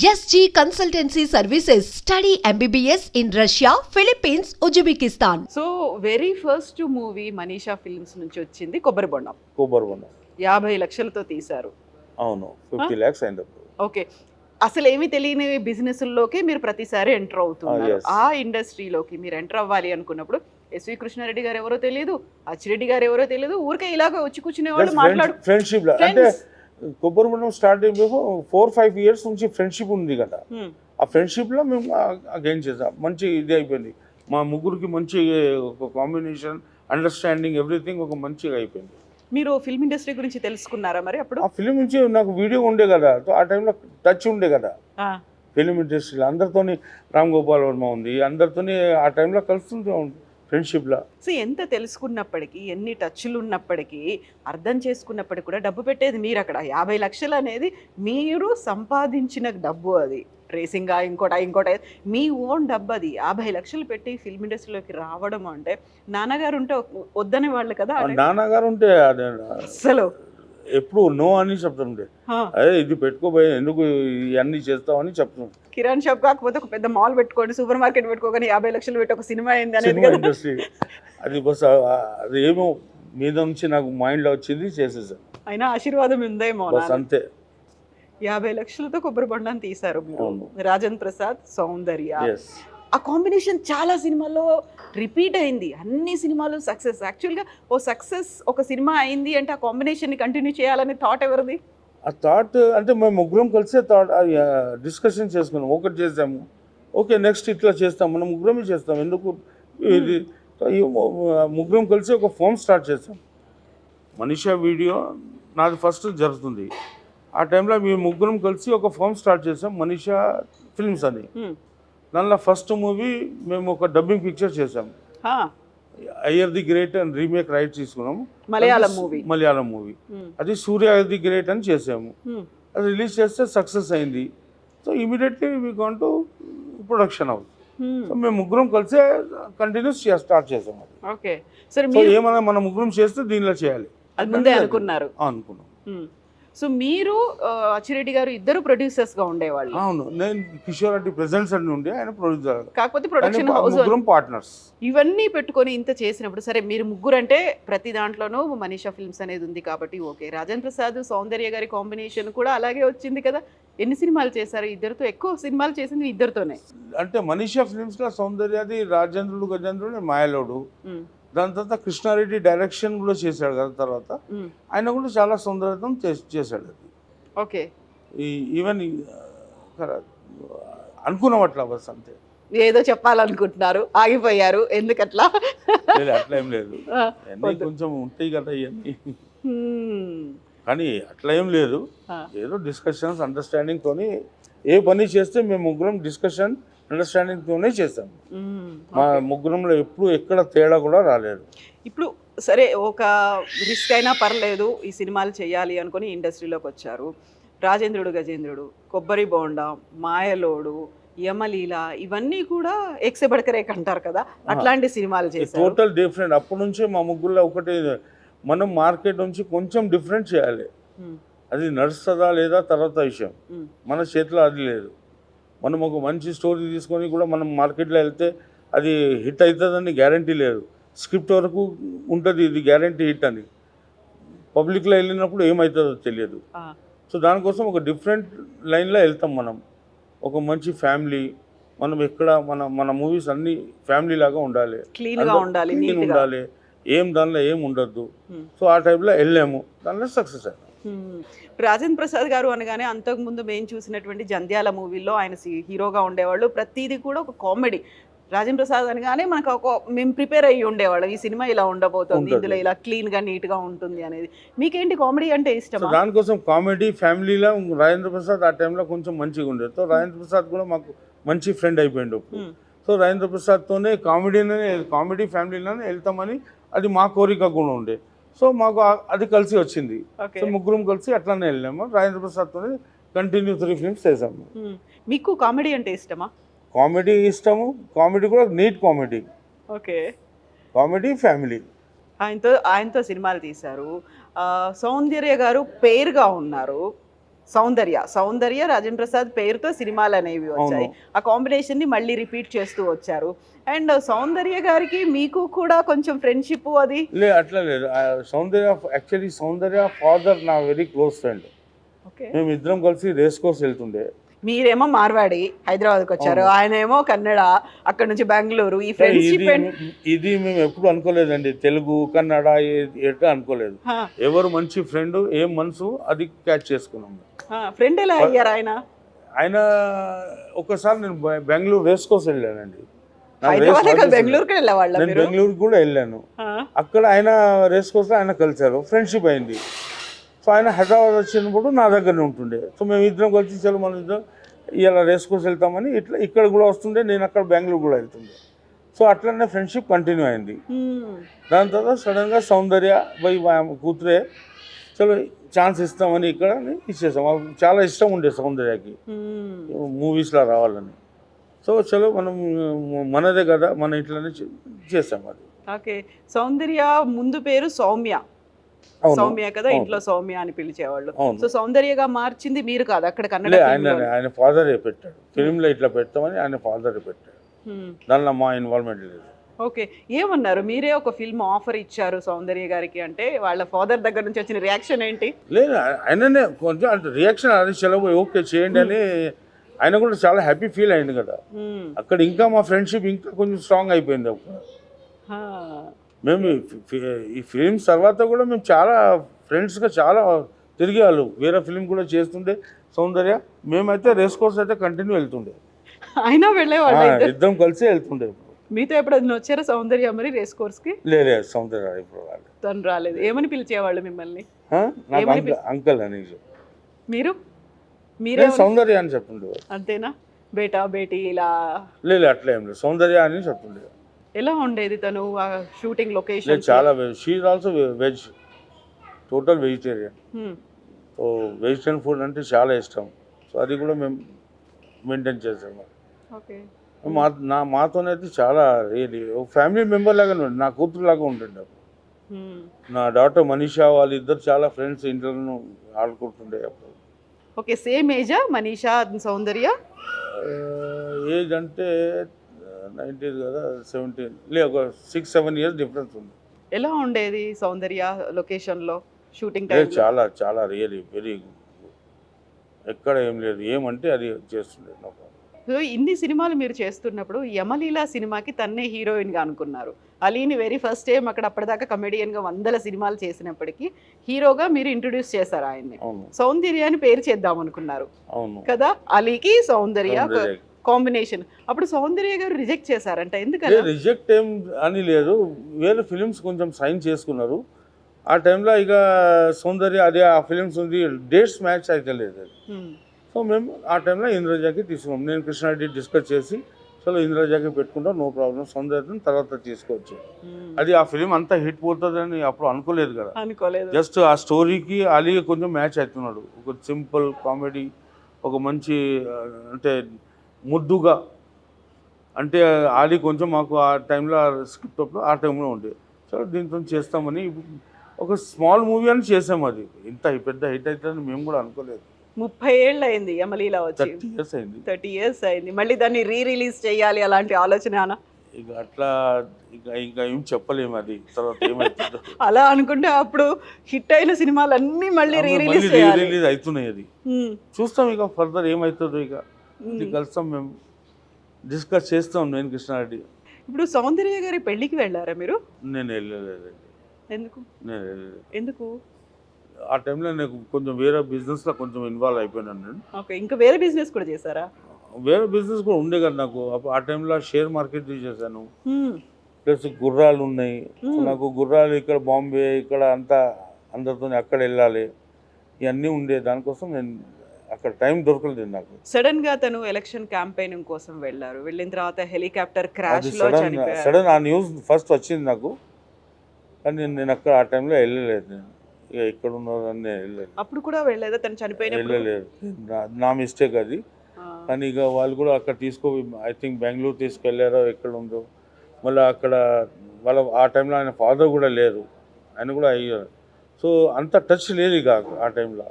SG Consultancy Services. Study MBBS in Russia, Philippines, Uzbekistan. So very first movie Manisha films నుంచి వచ్చింది కొబ్బరి బొండం. కొబ్బరి బొండం. యాభై లక్షలతో తీశారు. అవును ఫిఫ్టీ ల్యాక్స్ అయింది అప్పుడు. ఓకే. అసలు ఏమీ తెలియని బిజినెస్లోకి మీరు ప్రతిసారి ఎంటర్ అవుతున్నారు. Yes. ఆ ఇండస్ట్రీలోకి మీరు ఎంటర్ అవ్వాలి అనుకున్నప్పుడు ఎస్వి కృష్ణారెడ్డి గారు ఎవరో తెలియదు అచ్చిరెడ్డి గారు ఎవరో తెలియదు ఊరికే ఇలాగ వచ్చి కూర్చునే వాళ్ళు మాట్లాడు ఫ్రెండ్షిప్ అంటే కొబ్బరి బొండం స్టార్టింగ్ ఫోర్ ఫైవ్ ఇయర్స్ నుంచి ఫ్రెండ్షిప్ ఉంది కదా. హ్మ్. ఆ ఫ్రెండ్షిప్లో మేము గెయిన్ చేసాం. మంచి ఇది అయిపోయింది. మా ముగ్గురికి మంచి ఒక కాంబినేషన్ అండర్స్టాండింగ్ ఎవ్రీథింగ్ ఒక మంచిగా అయిపోయింది. మీరు ఫిల్మ్ ఇండస్ట్రీ గురించి తెలుసుకున్నారా మరి అప్పుడు? ఆ ఫిలిం నుంచి నాకు వీడియో ఉండే కదా. ఆ టైంలో టచ్ ఉండే కదా. ఆ, ఫిలిం ఇండస్ట్రీలో అందరితోని రామ్ గోపాల్ వర్మ ఉంది. అందరితోని ఆ టైంలో కలుస్తుంటే. ఫ్రెండ్షిప్లో సో ఎంత తెలుసుకున్నప్పటికీ ఎన్ని టచ్లు ఉన్నప్పటికీ అర్థం చేసుకున్నప్పటికీ కూడా డబ్బు పెట్టేది మీరు అక్కడ. యాభై లక్షలు అనేది మీరు సంపాదించిన డబ్బు అది. రేసింగా ఇంకోట ఇంకోట. మీ ఓన్ డబ్బు అది. యాభై లక్షలు పెట్టి ఫిల్మ్ ఇండస్ట్రీలోకి రావడం అంటే నాన్నగారు ఉంటే వద్దనే వాళ్ళు కదా నాన్నగారు ఉంటే అదే. అస్సలు. ఎప్పుడు నో అని చెప్తుండే అదే ఇది పెట్టుకోబోయే ఎందుకు ఇవన్నీ చేస్తామని చెప్తున్నాం కిరాణ్ షాప్ కాకపోతే ఒక పెద్ద మాల్ పెట్టుకోండి సూపర్ మార్కెట్ పెట్టుకోగానే యాభై లక్షలు పెట్టి ఒక సినిమా అయింది అనేది ఇండస్ట్రీ. అది బస్ అది ఏమో మీద నుంచి నాకు మైండ్లో వచ్చింది చేసేసాను అయినా ఆశీర్వాదం ఉందేమో బస్. అంతే. యాభై లక్షలతో కొబ్బరి బొండాన్ని తీశారు మీరు. రాజేంద్ర ప్రసాద్ సౌందర్య. ఆ కాంబినేషన్ చాలా సినిమాల్లో రిపీట్ అయింది. అన్ని సినిమాలు సక్సెస్. యాక్చువల్గా ఓ సక్సెస్ ఒక సినిమా అయింది అంటే ఆ కాంబినేషన్ని కంటిన్యూ చేయాలని థాట్ ఎవరిది? ఆ థాట్ అంటే మేము ముగ్గురం కలిసే థాట్ డిస్కషన్ చేసుకున్నాం. ఒకటి చేసాము ఓకే నెక్స్ట్ ఇట్లా చేస్తాం. మనం ముగ్గురమే చేస్తాం. ఎందుకు ఇది? ఈ ముగ్గురం కలిసి ఒక ఫోమ్ స్టార్ట్ చేస్తాం. మనీషా వీడియో నాది ఫస్ట్ జరుగుతుంది. ఆ టైంలో మేము ముగ్గురం కలిసి ఒక ఫోమ్ స్టార్ట్ చేసాం. మనీషా ఫిల్మ్స్ అని. Hmm. దానిలో ఫస్ట్ మూవీ మేము ఒక డబ్బింగ్ పిక్చర్ చేసాం అయ్యర్ ది గ్రేట్ అని రీమేక్ రైట్ తీసుకున్నాము మలయాళం మూవీ. మలయాళం మూవీ. అది సూర్య ది గ్రేట్ అని చేసాము అది రిలీజ్ చేస్తే సక్సెస్ అయింది. So immediately we to production అవుతుంది సో మేము ముగ్గురం కలిసే కంటిన్యూస్ స్టార్ట్ చేసాం అది. ఓకే సరే ఏమన్నా మన ముగ్గురం చేస్తే దీనిలో చేయాలి. అది ముందే అనుకున్నారు. అనుకున్నాం. Hmm. సో మీరు అచ్చిరెడ్డి గారు ఇద్దరు ప్రొడ్యూసర్స్గా ఉండేవాళ్ళు. అవును. నేను కిషోర్ రెడ్డి ప్రెసెంట్స్ అని ఉండే ఆయన ప్రొడ్యూసర్ కాకపోతే ప్రొడక్షన్ హౌస్ పార్ట్నర్స్ ఇవన్నీ పెట్టుకొని ఇంత చేసినప్పుడు సరే మీరు ముగ్గురు అంటే ప్రతి దాంట్లోనూ మనీషా ఫిల్మ్స్ అనేది ఉంది కాబట్టి ఓకే. రాజేంద్ర ప్రసాద్ సౌందర్య గారి కాంబినేషన్ కూడా అలాగే వచ్చింది కదా. ఎన్ని సినిమాలు చేశారు? ఇద్దరితో ఎక్కువ సినిమాలు చేసింది ఇద్దరితోనే. అంటే మనీషా ఫిల్మ్స్లో సౌందర్యది రాజేంద్రుడు గజేంద్రుడు మాయలోడు. దాని తర్వాత కృష్ణారెడ్డి డైరెక్షన్ కూడా చేశాడు కదా తర్వాత. ఆయన కూడా చాలా సౌందర్యం చేస్- చేశాడు అది. ఓకే. ఈ ఈవెన్ అనుకున్నాం అట్లా బస్ అంతే. ఏదో చెప్పాలనుకుంటున్నారు ఆగిపోయారు ఎందుకట్లా? అట్లా ఏం లేదు. కొంచెం ఉంటాయి కదా ఇవన్నీ. కానీ అట్లా ఏం లేదు. ఏదో డిస్కషన్స్ అండర్స్టాండింగ్ తోని ఏ పని చేస్తే మేము ముగ్గురం డిస్కషన్ అండర్స్టాండింగ్ తోనే చేస్తాం హ్మ్, మా. ముగ్గురంలో ఎప్పుడు ఎక్కడ తేడా కూడా రాలేదు. ఇప్పుడు సరే ఒక రిస్క్ అయినా పర్లేదు ఈ సినిమాలు చేయాలి అనుకుని ఇండస్ట్రీలోకి వచ్చారు. రాజేంద్రుడు గజేంద్రుడు కొబ్బరి బోండా మాయలోడు యమలీల ఇవన్నీ కూడా ఎక్సే బడకరేక్ అంటారు కదా. అట్లాంటి సినిమాలు చేశారు. Total different. అప్పటి నుంచే మా ముగ్గురులో ఒకటి మనం మార్కెట్ నుంచి కొంచెం డిఫరెంట్ చేయాలి. అది నడుస్తుందా లేదా తర్వాత విషయం. మన చేతిలో అది లేదు. మనం ఒక మంచి స్టోరీ తీసుకొని కూడా మనం మార్కెట్లో వెళ్తే అది హిట్ అవుతుందని గ్యారంటీ లేదు. స్క్రిప్ట్ వరకు ఉంటుంది ఇది గ్యారంటీ హిట్ అని. పబ్లిక్లో వెళ్ళినప్పుడు ఏమవుతుందో తెలియదు. సో దానికోసం ఒక డిఫరెంట్ లైన్లో వెళ్తాం మనం. ఒక మంచి ఫ్యామిలీ మనం ఎక్కడ మన మన మూవీస్ అన్ని ఫ్యామిలీ లాగా ఉండాలి. క్లీన్గా ఉండాలి గా ఉండాలి. ఏం దానిలో ఏం ఉండద్దు. సో ఆ టైప్లో వెళ్ళాము. దానిలో సక్సెస్ అయ్యాము. రాజేంద్ర ప్రసాద్ గారు అనగానే అంతకుముందు మేము చూసినటువంటి జంధ్యాల మూవీలో ఆయన హీరోగా ఉండేవాళ్ళు. ప్రతిదీ కూడా ఒక కామెడీ. రాజేంద్ర ప్రసాద్ అనగానే మనకు ఒక మేము ప్రిపేర్ అయ్యి ఉండేవాళ్ళం. ఈ సినిమా ఇలా ఉండబోతుంది. ఇందులో ఇలా క్లీన్గా నీట్గా ఉంటుంది అనేది. మీకేంటి కామెడీ అంటే సో ఇష్టమా? దానికోసం కామెడీ ఫ్యామిలీలో రాజేంద్ర ప్రసాద్ ఆ టైంలో కొంచెం మంచిగా ఉండేది. సో రాజేంద్ర ప్రసాద్ కూడా మాకు మంచి ఫ్రెండ్ అయిపోయిండు. సో రాజేంద్ర ప్రసాద్తోనే కామెడీలోనే కామెడీ ఫ్యామిలీలోనే వెళ్తామని అది మా కోరిక కూడా ఉండే. సో మాకు అది కలిసి వచ్చింది. సో ముగ్గురం కలిసి అట్లానే వెళ్ళాము. రాజేంద్ర ప్రసాద్తోనే కంటిన్యూ త్రీ ఫిల్మ్స్ చేసాము. మీకు కామెడీ అంటే ఇష్టమా? కామెడీ ఇష్టము. కామెడీ కూడా neat comedy. Okay. Comedy family. ఆయనతో ఆయనతో సినిమాలు తీశారు. సౌందర్య గారు పేరుగా ఉన్నారు. సౌందర్య సౌందర్య రాజేంద్ర ప్రసాద్ పేరుతో సినిమాలు అనేవి వచ్చాయి. ఆ కాంబినేషన్ని మళ్ళీ రిపీట్ చేస్తూ వచ్చారు. అండ్ సౌందర్య గారికి మీకు కూడా కొంచెం ఫ్రెండ్షిప్ అది? లే అట్లా లేదు. సౌందర్య యాక్చువల్లీ సౌందర్య ఫాదర్ నా వెరీ క్లోజ్ ఫ్రెండ్. ఓకే. మేము ఇద్దరం కలిసి రేస్ కోర్స్ వెళ్తుండే. మీరేమో మార్వాడి హైదరాబాద్కి వచ్చారు. ఆయన ఏమో కన్నడ అక్కడ నుంచి బెంగళూరు. ఈ ఫ్రెండ్షిప్ ఇది మేము ఎప్పుడు అనుకోలేదండి. తెలుగు కన్నడ ఎట్లా అనుకోలేదు. ఎవరు మంచి ఫ్రెండ్ ఏం మనసు అది క్యాచ్ చేసుకున్నాం ఫ్రెండ్ ఎలా అయ్యారు ఆయన? ఆయన ఒకసారి నేను బెంగళూరు రేస్ కోర్స్ వెళ్ళానండి. బెంగళూరుకి వెళ్ళేవాళ్ళ నేను కూడా వెళ్ళాను. అక్కడ ఆయన రేస్ కోర్స్లో ఆయన కలిశారు. ఫ్రెండ్షిప్ అయింది. సో ఆయన హైదరాబాద్ వచ్చినప్పుడు నా దగ్గరనే ఉంటుండే. సో మేము ఇద్దరం కలిసి చలో మన ఇద్దరం ఇలా రేస్ కోర్స్ వెళ్తామని ఇట్లా ఇక్కడ కూడా వస్తుండే నేను అక్కడ బెంగళూరు కూడా వెళ్తుండే. సో అట్లనే ఫ్రెండ్షిప్ కంటిన్యూ అయింది. దాని తర్వాత సడన్గా సౌందర్య బై కూతురే చలో ఛాన్స్ ఇస్తామని ఇక్కడ ఇచ్చేసాం. చాలా ఇష్టం ఉండే సౌందర్యకి. మూవీస్లో రావాలని. సో చలో మనం మనదే కదా మన ఇంట్లోనే చేసాం అది. ఓకే. సౌందర్య ముందు పేరు సౌమ్య. సౌమ్య కదా. ఇంట్లో సౌమ్య అని పిలిచేవాళ్ళు. సో సౌందర్యగా మార్చింది మీరు కాదు అక్కడ కన్నడ ఆయన ఫాదరే పెట్టాడు. ఫిలింలో ఇట్లా పెడతామని ఆయన ఫాదరే పెట్టాడు. దానిలో మా ఇన్వాల్వ్మెంట్ లేదు. ఓకే. ఏమన్నారు? మీరే ఒక ఫిల్మ్ ఆఫర్ ఇచ్చారు సౌందర్య గారికి అంటే వాళ్ళ ఫాదర్ దగ్గర నుంచి వచ్చిన రియాక్షన్ ఏంటి? లేదు ఆయననే కొంచెం అంటే రియాక్షన్ అది సెలవు ఓకే చేయండి అని ఆయన కూడా చాలా హ్యాపీ ఫీల్ అయింది కదా. అక్కడ ఇంకా మా ఫ్రెండ్షిప్ ఇంకా కొంచెం స్ట్రాంగ్ అయిపోయింది అప్పుడు. మేము ఈ ఫిలిమ్స్ తర్వాత కూడా మేము చాలా ఫ్రెండ్స్గా చాలా తిరిగే వాళ్ళు వేరే ఫిలిం కూడా చేస్తుండే. సౌందర్య మేమైతే రేస్ కోర్స్ అయితే కంటిన్యూ వెళ్తుండే. అయినా వెళ్ళేవాళ్ళు ఇద్దరు. కలిసి వెళ్తుండే మీతో ఎప్పుడైనా వచ్చారా సౌందర్య మరి రేస్ కోర్స్కి లేలే సౌందర్య ఇప్పుడు రాలేదు. తను రాలేదు. ఏమని పిలిచేవాళ్ళు మిమ్మల్ని? అంకల్ అని మీరు? మీరే సౌందర్య అని చెప్తుండే అంతేనా? బేటా బేటీ ఇలా లేదు అట్లా ఏం లేదు. సౌందర్య అని చెప్తుండే ఎలా ఉండేది తను ఆ షూటింగ్ లొకేషన్? చాలా she also veg total vegetarian so vegetarian food అంటే చాలా ఇష్టం. సో అది కూడా మేము మెయింటైన్ చేసాము ఓకే. మా నా మాతోనైతే చాలా రియలీ ఒక ఫ్యామిలీ మెంబర్ లాగానే నా కూతురు లాగా ఉంటుండే. నా డాటర్ మనీషా వాళ్ళిద్దరు చాలా ఫ్రెండ్స్ ఇంట్లో ఆడుకుంటుండే అప్పుడు. ఓకే సేమ్ ఏజా మనీషా సౌందర్య? ఏజ్ అంటే నైన్టీన్ కదా సెవెంటీన్. లే ఒక సిక్స్ సెవెన్ ఇయర్స్ డిఫరెన్స్ ఉంది. ఎలా ఉండేది సౌందర్య లొకేషన్లో షూటింగ్ చాలా చాలా రియలీ వెరీ ఎక్కడ ఏం లేదు. ఏమంటే అది చేస్తుండే. సో ఇన్ని సినిమాలు మీరు చేస్తున్నప్పుడు యమలీల సినిమాకి తన్నే హీరోయిన్గా అనుకున్నారు. అలీని వెరీ ఫస్ట్ టైం అక్కడ అప్పటిదాకా కమెడియన్గా వందల సినిమాలు చేసినప్పటికీ హీరోగా మీరు ఇంట్రొడ్యూస్ చేశారు ఆయన్ని. సౌందర్య అని పేరు చేద్దాం అనుకున్నారు కదా అలీకి సౌందర్య. కాంబినేషన్. అప్పుడు సౌందర్య గారు రిజెక్ట్ చేశారంట ఎందుకని లేదు రిజెక్ట్ ఏం అని లేదు. వేరే ఫిలిమ్స్ కొంచెం సైన్ చేసుకున్నారు. ఆ టైంలో ఇక సౌందర్య అదే ఆ ఫిలిమ్స్ ఉంది. డేట్స్ మ్యాచ్ అయితే లేదు సో మేము ఆ టైంలో ఇంద్రజాకి తీసుకున్నాం. నేను కృష్ణారెడ్డి డిస్కస్ చేసి చలో ఇంద్రజాకి పెట్టుకుంటాం నో ప్రాబ్లం సౌందర్యని తర్వాత తీసుకోవచ్చు అది ఆ ఫిలిం అంతా హిట్ పోతుందని అప్పుడు అనుకోలేదు కదా. అనుకోలేదు. జస్ట్ ఆ స్టోరీకి అలీ కొంచెం మ్యాచ్ అవుతున్నాడు. ఒక సింపుల్ కామెడీ ఒక మంచి అంటే ముద్దుగా. అంటే ఆలీ కొంచెం మాకు ఆ టైంలో స్క్రిప్ట్ అప్పుడు ఆ టైంలో ఉండే. సో దీంతో చేస్తామని ఒక స్మాల్ మూవీ అని చేసాం అది. ఇంత పెద్ద హిట్ అవుతుందని మేము కూడా అనుకోలేదు. ముప్పై ఏళ్ళు అయింది యమలీల వచ్చి. థర్టీ ఇయర్స్ అయింది. థర్టీ ఇయర్స్ అయింది. మళ్ళీ దాన్ని రీ రిలీజ్ చేయాలి అలాంటి ఆలోచన? ఇక అట్లా ఇక ఇంకా ఏం చెప్పలేము అది. తర్వాత ఏమవుతుందో అలా అనుకుంటే అప్పుడు హిట్ అయిన సినిమాలు అన్ని మళ్ళీ రీ రిలీజ్ చేయాలి. రిలీజ్ అవుతున్నాయి అది. చూస్తాం ఇక ఫర్దర్ ఏమవుతుందో ఇక. ఇది. కలుస్తాం మేము. డిస్కస్ చేస్తాం నేను కృష్ణారెడ్డి. ఇప్పుడు సౌందర్య గారి పెళ్ళికి వెళ్ళారా మీరు? నేను వెళ్ళలేదండి. ఎందుకు? నేను వెళ్ళలేదు. ఎందుకు? ఆ టైంలో నాకు కొంచెం వేరే బిజినెస్లో కొంచెం ఇన్వాల్వ్ అయిపోయినాను నేను. ఓకే ఇంకా వేరే బిజినెస్ కూడా చేశారా? వేరే బిజినెస్ కూడా ఉండే కదా నాకు. అప్పుడు ఆ టైంలో షేర్ మార్కెట్ చేశాను ప్లస్ గుర్రాలు ఉన్నాయి. నాకు గుర్రాలు ఇక్కడ బాంబే ఇక్కడ అంతా అందరితో అక్కడ వెళ్ళాలి. ఇవన్నీ ఉండే దానికోసం నేను అక్కడ టైం దొరకలేదు నాకు. సడన్గా తను ఎలక్షన్ క్యాంపెయినింగ్ కోసం వెళ్ళారు. వెళ్ళిన తర్వాత హెలికాప్టర్ క్రాష్లో సడన్ సడన్ ఆ న్యూస్ ఫస్ట్ వచ్చింది నాకు. కానీ నేను- అక్కడ ఆ టైంలో వెళ్ళలేదు నేను. ఇక ఇక్కడ ఉన్నదని నేను వెళ్ళలేదు. అప్పుడు కూడా వెళ్ళలేదా? తను చనిపోయినప్పుడు? వెళ్ళలేదు. నా- నా మిస్టేక్ అది. కానీ ఇక వాళ్ళు కూడా అక్కడ తీసుకో ఐ థింక్ బెంగళూరు తీసుకెళ్ళారో ఎక్కడ ఉందో. మళ్ళీ అక్కడ వాళ్ళ ఆ టైంలో ఆయన ఫాదర్ కూడా లేరు. ఆయన కూడా అయ్యారు. సో అంత టచ్ లేదు ఇక ఆ టైంలో.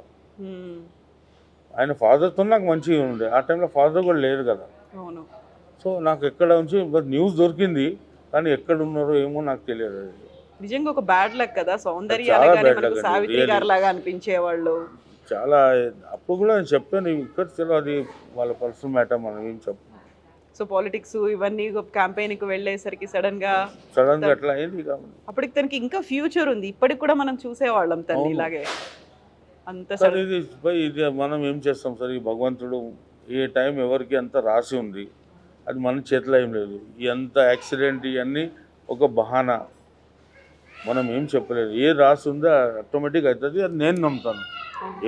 ఆయన ఫాదర్తో నాకు మంచిగా ఉండే. ఆ టైంలో ఫాదర్ కూడా లేరు కదా. సో నాకు ఎక్కడ నుంచి న్యూస్ దొరికింది కానీ ఎక్కడ ఉన్నారో ఏమో నాకు తెలియదు. నిజంగా ఒక బ్యాడ్ లక్ కదా. సౌందర్య సావిత్రి. గారు లాగా అనిపించేవాళ్ళు. చాలా అప్పుడు కూడా నేను చెప్పాను ఇక్కడ తెలియదు అది వాళ్ళ పర్సనల్ మ్యాటర్ మనం ఏం చెప్పు. సో పాలిటిక్స్ ఇవన్నీ క్యాంపెయిన్కి వెళ్ళేసరికి సడన్గా సడన్గా అట్లా అయింది అప్పటికి తనకి ఇంకా ఫ్యూచర్ ఉంది. ఇప్పటికి కూడా మనం చూసేవాళ్ళం అవును. ఇలాగే. అంత సార్ ఇది మనం ఏం చేస్తాం సార్? ఈ భగవంతుడు ఏ టైం ఎవరికి ఎంత రాసి ఉంది అది మన చేతిలో ఏం లేదు. ఎంత యాక్సిడెంట్ ఇవన్నీ ఒక బహానా. మనం ఏం చెప్పలేదు. ఏ రాసి ఉందో ఆటోమేటిక్ అవుతుంది అది నేను నమ్ముతాను.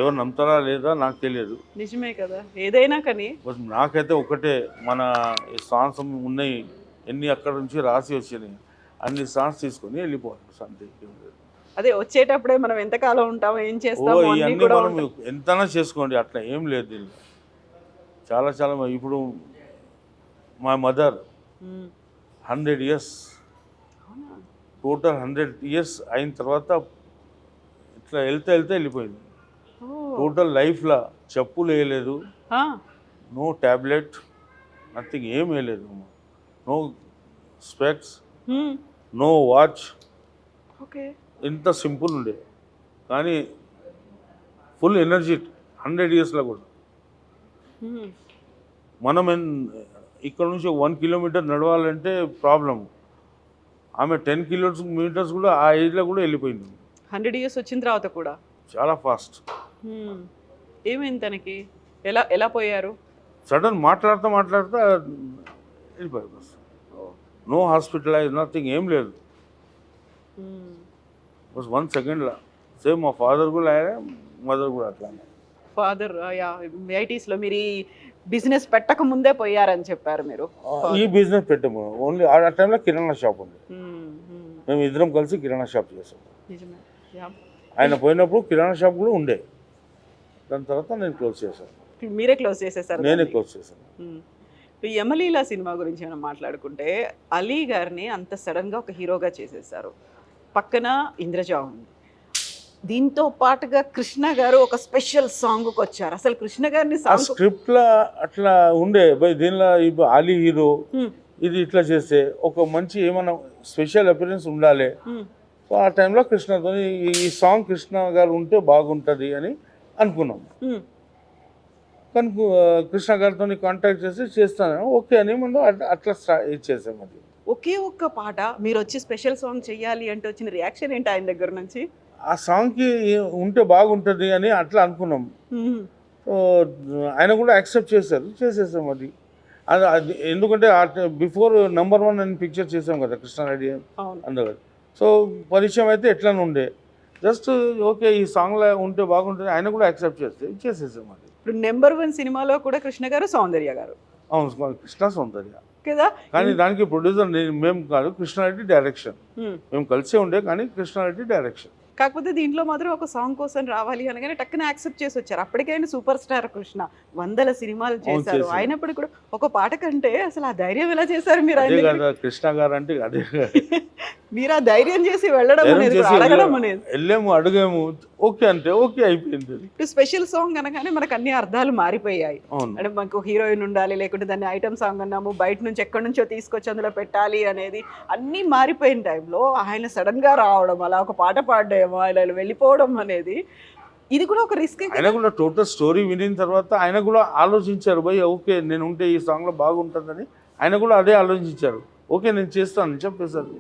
ఎవరు నమ్ముతారా లేదా నాకు తెలియదు. నిజమే కదా. ఏదైనా కానీ. బట్ నాకైతే ఒకటే మన ఈ సాంగ్స్ ఉన్నాయి ఎన్ని అక్కడ నుంచి రాసి వచ్చినాయి అన్ని సాంగ్స్ తీసుకొని వెళ్ళిపోవాలి. అంతే లేదు. అదే వచ్చేటప్పుడే మనం ఎంతకాలం ఉంటామో ఏం ఉంటాయి. ఎంతనా చేసుకోండి అట్లా ఏం లేదు దీనిలో చాలా చాలా ఇప్పుడు మా mother. Hundred years? Total hundred years అయిన తర్వాత ఇట్లా వెళ్తే వెళ్తే వెళ్ళిపోయింది. టోటల్ లైఫ్లో చెప్పులు వేయలేదు. నో ట్యాబ్లెట్ నథింగ్ ఏం వేయలేదు no specs. No watch okay ఇంత సింపుల్ ఉండే. కానీ ఫుల్ ఎనర్జీ హండ్రెడ్ ఇయర్స్లో కూడా. మనం ఇక్కడ నుంచి వన్ కిలోమీటర్ నడవాలంటే ప్రాబ్లం. ఆమె టెన్ కిలోమీటర్స్ మీటర్స్ కూడా ఆ ఏజ్లో కూడా వెళ్ళిపోయింది. హండ్రెడ్ ఇయర్స్ వచ్చిన తర్వాత కూడా? చాలా ఫాస్ట్. ఏమైంది తనకి? ఎలా ఎలా పోయారు? సడన్ మాట్లాడుతూ మాట్లాడుతూ వెళ్ళిపోయారు నో హాస్పిటలైజ్ నథింగ్ ఏం లేదు. బస్ వన్ సెకండ్లో. సేమ్ మా ఫాదర్ కూడా ఆయన మదర్ కూడా అట్లానే. ఫాదర్ యా ఐటీస్లో మీరు ఈ బిజినెస్ పెట్టక ముందే పోయారని చెప్పారు మీరు. ఈ బిజినెస్ పెట్టాము. ఓన్లీ ఆ టైంలో కిరాణా షాప్ ఉంది. మేము ఇద్దరం కలిసి కిరాణా షాప్ చేసాం. ఆయన పోయినప్పుడు కిరాణా షాప్ కూడా ఉండే. దాని తర్వాత నేను క్లోజ్ చేశాను. మీరే క్లోజ్ చేసేసారు నేనే. క్లోజ్ చేశాను. యమలీల సినిమా గురించి మనం మాట్లాడుకుంటే అలీ గారిని అంత సడన్గా ఒక హీరోగా చేసేసారు. పక్కన ఇంద్రజ ఉంది. దీంతో పాటుగా కృష్ణ గారు ఒక స్పెషల్ సాంగ్కి వచ్చారు. అసలు కృష్ణ గారిని స్క్రిప్ట్లో అట్లా ఉండే బై దీనిలో ఆలీ హీరో ఇది ఇట్లా చేస్తే ఒక మంచి ఏమైనా స్పెషల్ అపిరెన్స్ ఉండాలి. సో ఆ టైంలో కృష్ణతో ఈ సాంగ్ కృష్ణ గారు ఉంటే బాగుంటుంది అని అనుకున్నాం. కానీ కృష్ణ గారితో కాంటాక్ట్ చేసి చేస్తాను. ఓకే అని మనం అట్లా- ఇచ్చేసాం అది. ఒకే ఒక్క పాట మీరు వచ్చి స్పెషల్ సాంగ్ చెయ్యాలి అంటే వచ్చిన రియాక్షన్ ఏంటి ఆయన దగ్గర నుంచి? ఆ సాంగ్కి ఉంటే బాగుంటుంది అని అట్లా అనుకున్నాం. ఆయన కూడా యాక్సెప్ట్ చేశారు. చేసేసాం అది. అది ఎందుకంటే బిఫోర్ నంబర్ వన్ అని పిక్చర్ చేసాం కదా కృష్ణారెడ్డి అవును. అందులో సో పరిచయం అయితే ఎట్లా ఉండే. జస్ట్ ఓకే ఈ సాంగ్లో ఉంటే బాగుంటుంది. ఆయన కూడా యాక్సెప్ట్ చేస్తే చేసేసాం అది. ఇప్పుడు నెంబర్ వన్ సినిమాలో కూడా కృష్ణ గారు సౌందర్య గారు. అవును కృష్ణ సౌందర్య. కదా? కానీ దానికి ప్రొడ్యూసర్ నేను మేము కాదు కృష్ణారెడ్డి డైరెక్షన్. మేము కలిసే ఉండే కానీ కృష్ణారెడ్డి డైరెక్షన్ కాకపోతే దీంట్లో మాత్రం ఒక సాంగ్ కోసం రావాలి అనగానే టక్కున యాక్సెప్ట్ చేసి వచ్చారు అప్పటికైనా సూపర్ స్టార్ కృష్ణ వందల సినిమాలు చేశారు. అయినప్పుడు కూడా ఒక పాట కంటే అసలు ఆ ధైర్యం ఎలా చేశారు మీరు కృష్ణ గారు అంటే అదే. మీరు ఆ ధైర్యం చేసి వెళ్ళడం అనేది అడగడం. అనేది వెళ్ళాము అడిగాము ఓకే అంటే ఓకే అయిపోయింది. ఇప్పుడు స్పెషల్ సాంగ్ అనగానే మనకు అన్ని అర్థాలు మారిపోయాయి అంటే మనకు హీరోయిన్ ఉండాలి లేకుంటే దాన్ని ఐటమ్ సాంగ్ అన్నాము బయట నుంచి ఎక్కడి నుంచో తీసుకొచ్చి అందులో పెట్టాలి అనేది అన్నీ మారిపోయిన టైంలో ఆయన సడన్గా రావడం అలా ఒక పాట పాడడం ఆయన వెళ్ళిపోవడం అనేది ఇది కూడా ఒక రిస్క్ ఆయన కూడా టోటల్ స్టోరీ వినిన తర్వాత ఆయన కూడా ఆలోచించారు భయ్ ఓకే నేను ఉంటే ఈ సాంగ్లో బాగుంటుందని. ఆయన కూడా అదే ఆలోచించారు. ఓకే నేను చేస్తాను చెప్పేశారు.